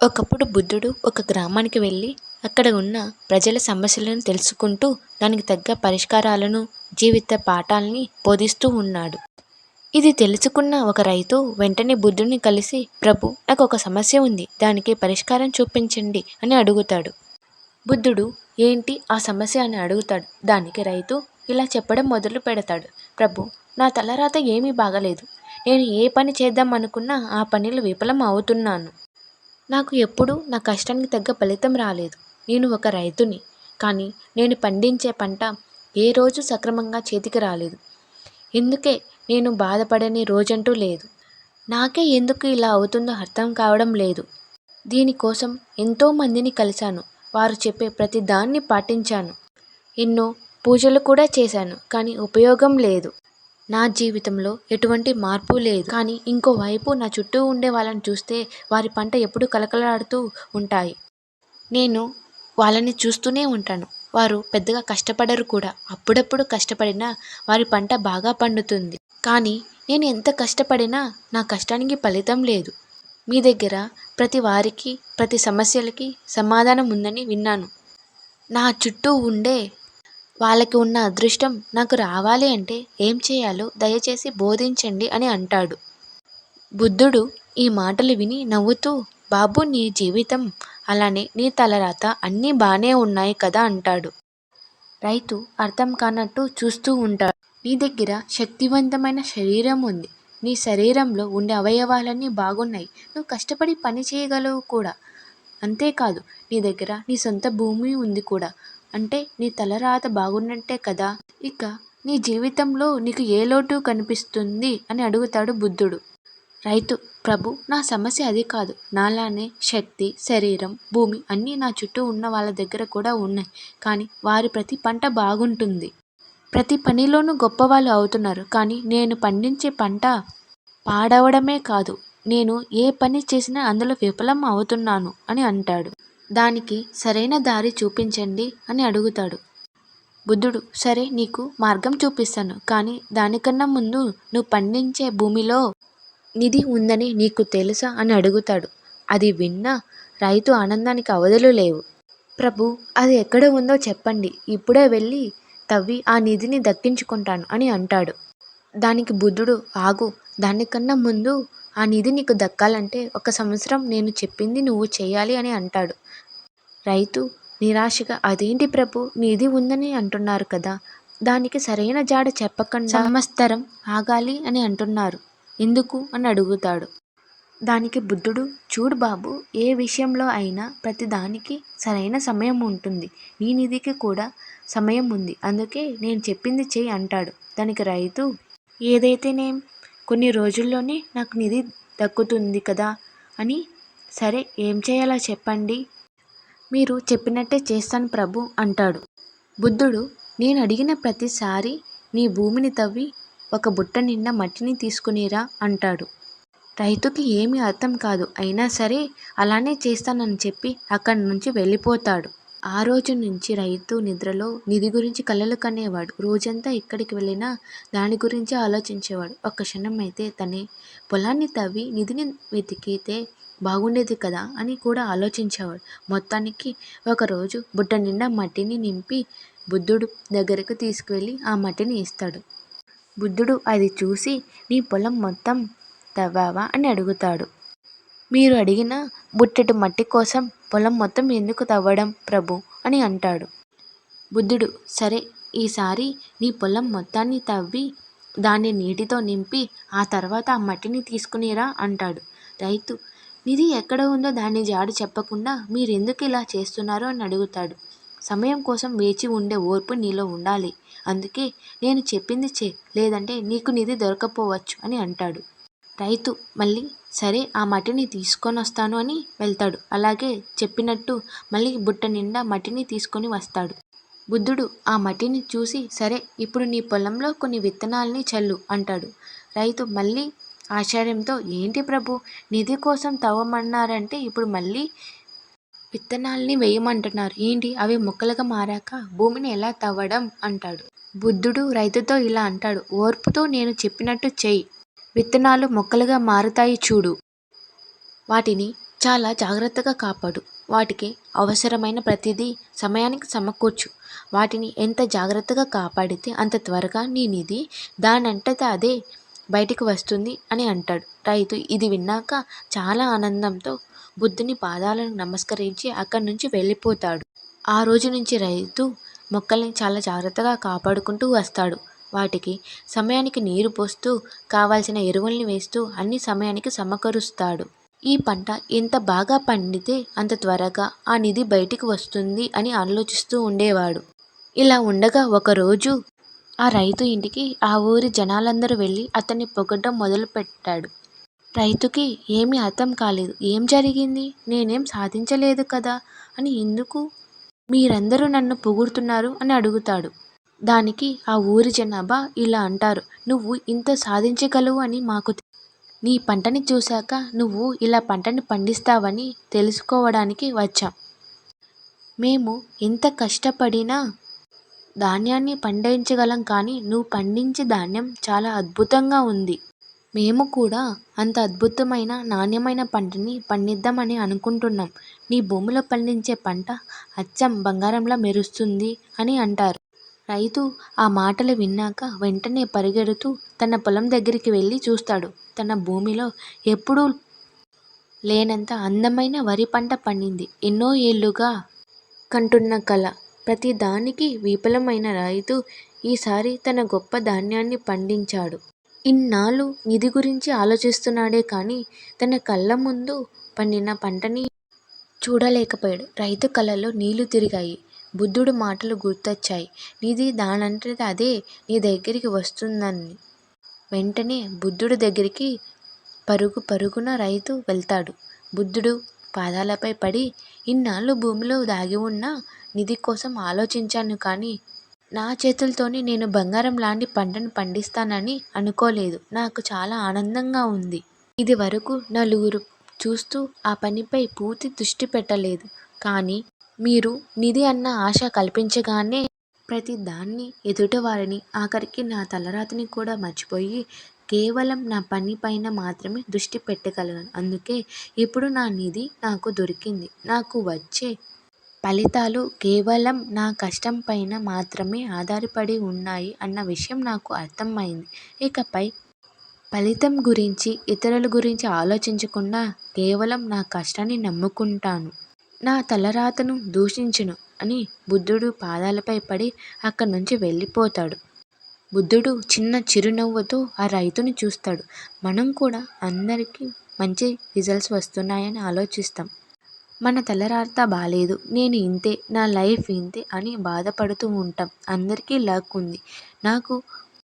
ఒకప్పుడు బుద్ధుడు ఒక గ్రామానికి వెళ్ళి అక్కడ ఉన్న ప్రజల సమస్యలను తెలుసుకుంటూ దానికి తగ్గ పరిష్కారాలను జీవిత పాఠాల్ని బోధిస్తూ ఉన్నాడు. ఇది తెలుసుకున్న ఒక రైతు వెంటనే బుద్ధుడిని కలిసి ప్రభు నాకు ఒక సమస్య ఉంది దానికి పరిష్కారం చూపించండి అని అడుగుతాడు. బుద్ధుడు ఏంటి ఆ సమస్య అని అడుగుతాడు. దానికి రైతు ఇలా చెప్పడం మొదలు పెడతాడు. ప్రభు నా తలరాత ఏమీ బాగలేదు. నేను ఏ పని చేద్దాం అనుకున్నా ఆ పనిలో విఫలం అవుతున్నాను. నాకు ఎప్పుడూ నా కష్టానికి తగ్గ ఫలితం రాలేదు. నేను ఒక రైతుని. కానీ నేను పండించే పంట ఏ రోజు సక్రమంగా చేతికి రాలేదు. ఎందుకే నేను బాధపడని రోజంటూ లేదు. నాకే ఎందుకు ఇలా అవుతుందో అర్థం కావడం లేదు. దీనికోసం ఎంతోమందిని కలిశాను. వారు చెప్పే ప్రతి దాన్ని పాటించాను. ఎన్నో పూజలు కూడా చేశాను. కానీ ఉపయోగం లేదు. నా జీవితంలో ఎటువంటి మార్పు లేదు. కానీ ఇంకోవైపు నా చుట్టూ ఉండే వాళ్ళని చూస్తే వారి పంట ఎప్పుడూ కలకలాడుతూ ఉంటాయి. నేను వాళ్ళని చూస్తూనే ఉంటాను. వారు పెద్దగా కష్టపడరు కూడా. అప్పుడప్పుడు కష్టపడినా వారి పంట బాగా పండుతుంది. కానీ నేను ఎంత కష్టపడినా నా కష్టానికి ఫలితం లేదు. మీ దగ్గర ప్రతి వారికి ప్రతి సమస్యలకి సమాధానం ఉందని విన్నాను. నా చుట్టూ ఉండే వాళ్ళకి ఉన్న అదృష్టం నాకు రావాలి అంటే ఏం చేయాలో దయచేసి బోధించండి అని అంటాడు. బుద్ధుడు ఈ మాటలు విని నవ్వుతూ బాబు నీ జీవితం అలానే నీ తలరాత అన్నీ బాగానే ఉన్నాయి కదా అంటాడు. రైతు అర్థం కానట్టు చూస్తూ ఉంటాడు. నీ దగ్గర శక్తివంతమైన శరీరం ఉంది. నీ శరీరంలో ఉండే అవయవాలన్నీ బాగున్నాయి. నువ్వు కష్టపడి పని చేయగలవు కూడా. అంతేకాదు నీ దగ్గర నీ సొంత భూమి ఉంది కూడా. అంటే నీ తలరాత బాగున్నట్టే కదా? ఇక నీ జీవితంలో నీకు ఏ లోటు కనిపిస్తుంది అని అడుగుతాడు బుద్ధుడు. రైతు ప్రభు నా సమస్య అది కాదు. నాలానే శక్తి శరీరం భూమి అన్నీ నా చుట్టూ ఉన్న వాళ్ళ దగ్గర కూడా ఉన్నాయి. కానీ వారి ప్రతి పంట బాగుంటుంది. ప్రతి పనిలోనూ గొప్పవాళ్ళు అవుతున్నారు. కానీ నేను పండించే పంట పాడవడమే కాదు. నేను ఏ పని చేసినా అందులో విఫలం అవుతున్నాను అని అంటాడు. దానికి సరైన దారి చూపించండి అని అడుగుతాడు. బుద్ధుడు సరే నీకు మార్గం చూపిస్తాను కానీ దానికన్నా ముందు నువ్వు పండించే భూమిలో నిధి ఉందని నీకు తెలుసా అని అడుగుతాడు. అది విన్న రైతు ఆనందానికి అవధులు లేవు. ప్రభు అది ఎక్కడ ఉందో చెప్పండి ఇప్పుడే వెళ్ళి తవ్వి ఆ నిధిని దక్కించుకుంటాను అని అంటాడు. దానికి బుద్ధుడు ఆగు దానికన్నా ముందు ఆ నిధి నీకు దక్కాలంటే ఒక సంవత్సరం నేను చెప్పింది నువ్వు చేయాలి అని అంటాడు. రైతు నిరాశగా అదేంటి ప్రభు నిధి ఉందని అంటున్నారు కదా దానికి సరైన జాడ చెప్పకుండా? సంవత్సరం ఆగాలి అని అంటున్నారు. ఎందుకు అని అడుగుతాడు. దానికి బుద్ధుడు చూడు బాబు ఏ విషయంలో అయినా ప్రతి దానికి సరైన సమయం ఉంటుంది. నీ నిధికి కూడా సమయం ఉంది. అందుకే నేను చెప్పింది చేయి అంటాడు. దానికి రైతు ఏదైతేనేం కొన్ని రోజుల్లోనే నాకు నిధి దక్కుతుంది కదా అని సరే ఏం చేయాలో చెప్పండి. మీరు చెప్పినట్టే చేస్తాను ప్రభు అంటాడు. బుద్ధుడు నేను అడిగిన ప్రతిసారి నీ భూమిని తవ్వి ఒక బుట్ట నిండా మట్టిని తీసుకునిరా అంటాడు. రైతుకి ఏమీ అర్థం కాదు. అయినా సరే అలానే చేస్తానని చెప్పి అక్కడి నుంచి వెళ్ళిపోతాడు. ఆ రోజు నుంచి రైతు నిద్రలో నిధి గురించి కలలు కనేవాడు. రోజంతా ఎక్కడికి వెళ్ళినా దాని గురించి ఆలోచించేవాడు. ఒక క్షణం అయితే తనే పొలాన్ని తవ్వి నిధిని వెతికితే బాగుండేది కదా అని కూడా ఆలోచించేవాడు. మొత్తానికి ఒకరోజు బుట్ట నిండా మట్టిని నింపి బుద్ధుడు దగ్గరకు తీసుకువెళ్ళి ఆ మట్టిని ఇస్తాడు. బుద్ధుడు అది చూసి నీ పొలం మొత్తం తవ్వావా? అని అడుగుతాడు. మీరు అడిగిన బుట్టెడు మట్టి కోసం పొలం మొత్తం ఎందుకు తవ్వడం ప్రభు? అని అంటాడు. బుద్ధుడు సరే ఈసారి నీ పొలం మొత్తాన్ని తవ్వి దాన్ని నీటితో నింపి ఆ తర్వాత ఆ మట్టిని తీసుకునిరా అంటాడు. రైతు నిధి ఎక్కడ ఉందో దాన్ని జాడు చెప్పకుండా మీరెందుకు ఇలా చేస్తున్నారు అని అడుగుతాడు. సమయం కోసం వేచి ఉండే ఓర్పు నీలో ఉండాలి. అందుకే నేను చెప్పింది చే లేదంటే నీకు నిధి దొరకపోవచ్చు అని అంటాడు. రైతు మళ్ళీ సరే ఆ మట్టిని తీసుకొని వస్తాను అని వెళ్తాడు. అలాగే చెప్పినట్టు మళ్ళీ బుట్ట నిండా మట్టిని తీసుకొని వస్తాడు. బుద్ధుడు ఆ మట్టిని చూసి సరే ఇప్పుడు నీ పొలంలో కొన్ని విత్తనాల్ని చల్లు అంటాడు. రైతు మళ్ళీ ఆశ్చర్యంతో ఏంటి ప్రభు? నిధి కోసం తవ్వమన్నారంటే ఇప్పుడు మళ్ళీ విత్తనాల్ని వేయమంటున్నారు. ఏంటి? అవి మొక్కలుగా మారాక భూమిని ఎలా తవ్వడం? అంటాడు. బుద్ధుడు రైతుతో ఇలా అంటాడు. ఓర్పుతో నేను చెప్పినట్టు చెయ్యి. విత్తనాలు మొక్కలుగా మారుతాయి చూడు. వాటిని చాలా జాగ్రత్తగా కాపాడు. వాటికి అవసరమైన ప్రతిదీ సమయానికి సమకూర్చు. వాటిని ఎంత జాగ్రత్తగా కాపాడితే అంత త్వరగా నీ నిధి దానంతట అదే బయటికి వస్తుంది అని అంటాడు. రైతు ఇది విన్నాక చాలా ఆనందంతో బుద్ధుని పాదాలను నమస్కరించి అక్కడి నుంచి వెళ్ళిపోతాడు. ఆ రోజు నుంచి రైతు మొక్కల్ని చాలా జాగ్రత్తగా కాపాడుకుంటూ వస్తాడు. వాటికి సమయానికి నీరు పోస్తూ కావాల్సిన ఎరువుల్ని వేస్తూ అన్ని సమయానికి సమకరుస్తాడు. ఈ పంట ఎంత బాగా పండితే అంత త్వరగా ఆ నిధి బయటికి వస్తుంది అని ఆలోచిస్తూ ఉండేవాడు. ఇలా ఉండగా ఒకరోజు ఆ రైతు ఇంటికి ఆ ఊరి జనాలందరూ వెళ్ళి అతన్ని పొగడ్డం మొదలుపెట్టాడు. రైతుకి ఏమీ అర్థం కాలేదు. ఏం జరిగింది? నేనేం సాధించలేదు కదా? అని ఎందుకు? మీరందరూ నన్ను పొగుడుతున్నారు అని అడుగుతాడు. దానికి ఆ ఊరి జనాభా ఇలా అంటారు నువ్వు ఇంత సాధించగలవు అని మాకు నీ పంటని చూశాక నువ్వు ఇలా పంటని పండిస్తావని తెలుసుకోవడానికి వచ్చాం. మేము ఎంత కష్టపడినా ధాన్యాన్ని పండించగలం కానీ నువ్వు పండించే ధాన్యం చాలా అద్భుతంగా ఉంది. మేము కూడా అంత అద్భుతమైన నాణ్యమైన పంటని పండిద్దామని అనుకుంటున్నాం. నీ భూమిలో పండించే పంట అచ్చం బంగారంలా మెరుస్తుంది అని అంటారు. రైతు ఆ మాటలు విన్నాక వెంటనే పరిగెడుతూ తన పొలం దగ్గరికి వెళ్ళి చూస్తాడు. తన భూమిలో ఎప్పుడూ లేనంత అందమైన వరి పంట పండింది. ఎన్నో ఏళ్ళుగా కంటున్న కల. ప్రతి దానికి విఫలమైన రైతు ఈసారి తన గొప్ప ధాన్యాన్ని పండించాడు. ఇన్నాళ్ళు నిధి గురించి ఆలోచిస్తున్నాడే కానీ తన కళ్ళ ముందు పండిన పంటని చూడలేకపోయాడు. రైతు కళ్ళలో నీళ్ళు తిరిగాయి. బుద్ధుడు మాటలు గుర్తొచ్చాయి. నిధి దానంతట అదే నీ దగ్గరికి వస్తుందని. వెంటనే బుద్ధుడి దగ్గరికి పరుగు పరుగున రైతు వెళ్తాడు. బుద్ధుడు పాదాలపై పడి ఇన్నాళ్ళు భూమిలో దాగి ఉన్న నిధి కోసం ఆలోచించాను కానీ నా చేతులతోనే నేను బంగారం లాంటి పంటను పండిస్తానని అనుకోలేదు. నాకు చాలా ఆనందంగా ఉంది. ఇది వరకు నలుగురు చూస్తూ ఆ పనిపై పూర్తి దృష్టి పెట్టలేదు. కానీ మీరు నిధి అన్న ఆశ కల్పించగానే ప్రతి దాన్ని ఎదుటివారిని ఆఖరికి నా తలరాతిని కూడా మర్చిపోయి కేవలం నా పని పైన మాత్రమే దృష్టి పెట్టగలను. అందుకే ఇప్పుడు నా నిధి నాకు దొరికింది. నాకు వచ్చే ఫలితాలు కేవలం నా కష్టం పైన మాత్రమే ఆధారపడి ఉన్నాయి అన్న విషయం నాకు అర్థమైంది. ఇకపై ఫలితం గురించి ఇతరుల గురించి ఆలోచించకుండా కేవలం నా కష్టాన్ని నమ్ముకుంటాను. నా తలరాతను దూషించును అని బుద్ధుడు పాదాలపై పడి అక్కడి నుంచి వెళ్ళిపోతాడు. బుద్ధుడు చిన్న చిరునవ్వుతో ఆ రైతుని చూస్తాడు. మనం కూడా అందరికీ మంచి రిజల్ట్స్ వస్తున్నాయని ఆలోచిస్తాం. మన తలరాత బాగాలేదు నేను ఇంతే నా లైఫ్ ఇంతే అని బాధపడుతూ ఉంటాం. అందరికీ లక్ ఉంది. నాకు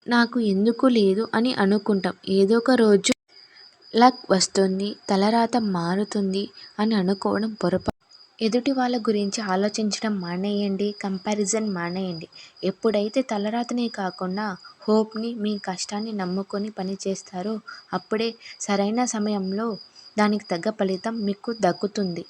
నాకు ఎందుకు లేదు అని అనుకుంటాం. ఏదో ఒక రోజు లక్ వస్తుంది తలరాత మారుతుంది అని అనుకోవడం పొరపాటు. ఎదుటి వాళ్ళ గురించి ఆలోచించడం మానేయండి కంపారిజన్ మానేయండి. ఎప్పుడైతే తలరాతనే కాకుండా హోప్ని మీ కష్టాన్ని నమ్ముకొని పని చేస్తారో అప్పుడే సరైన సమయంలో దానికి తగ్గ ఫలితం మీకు దక్కుతుంది.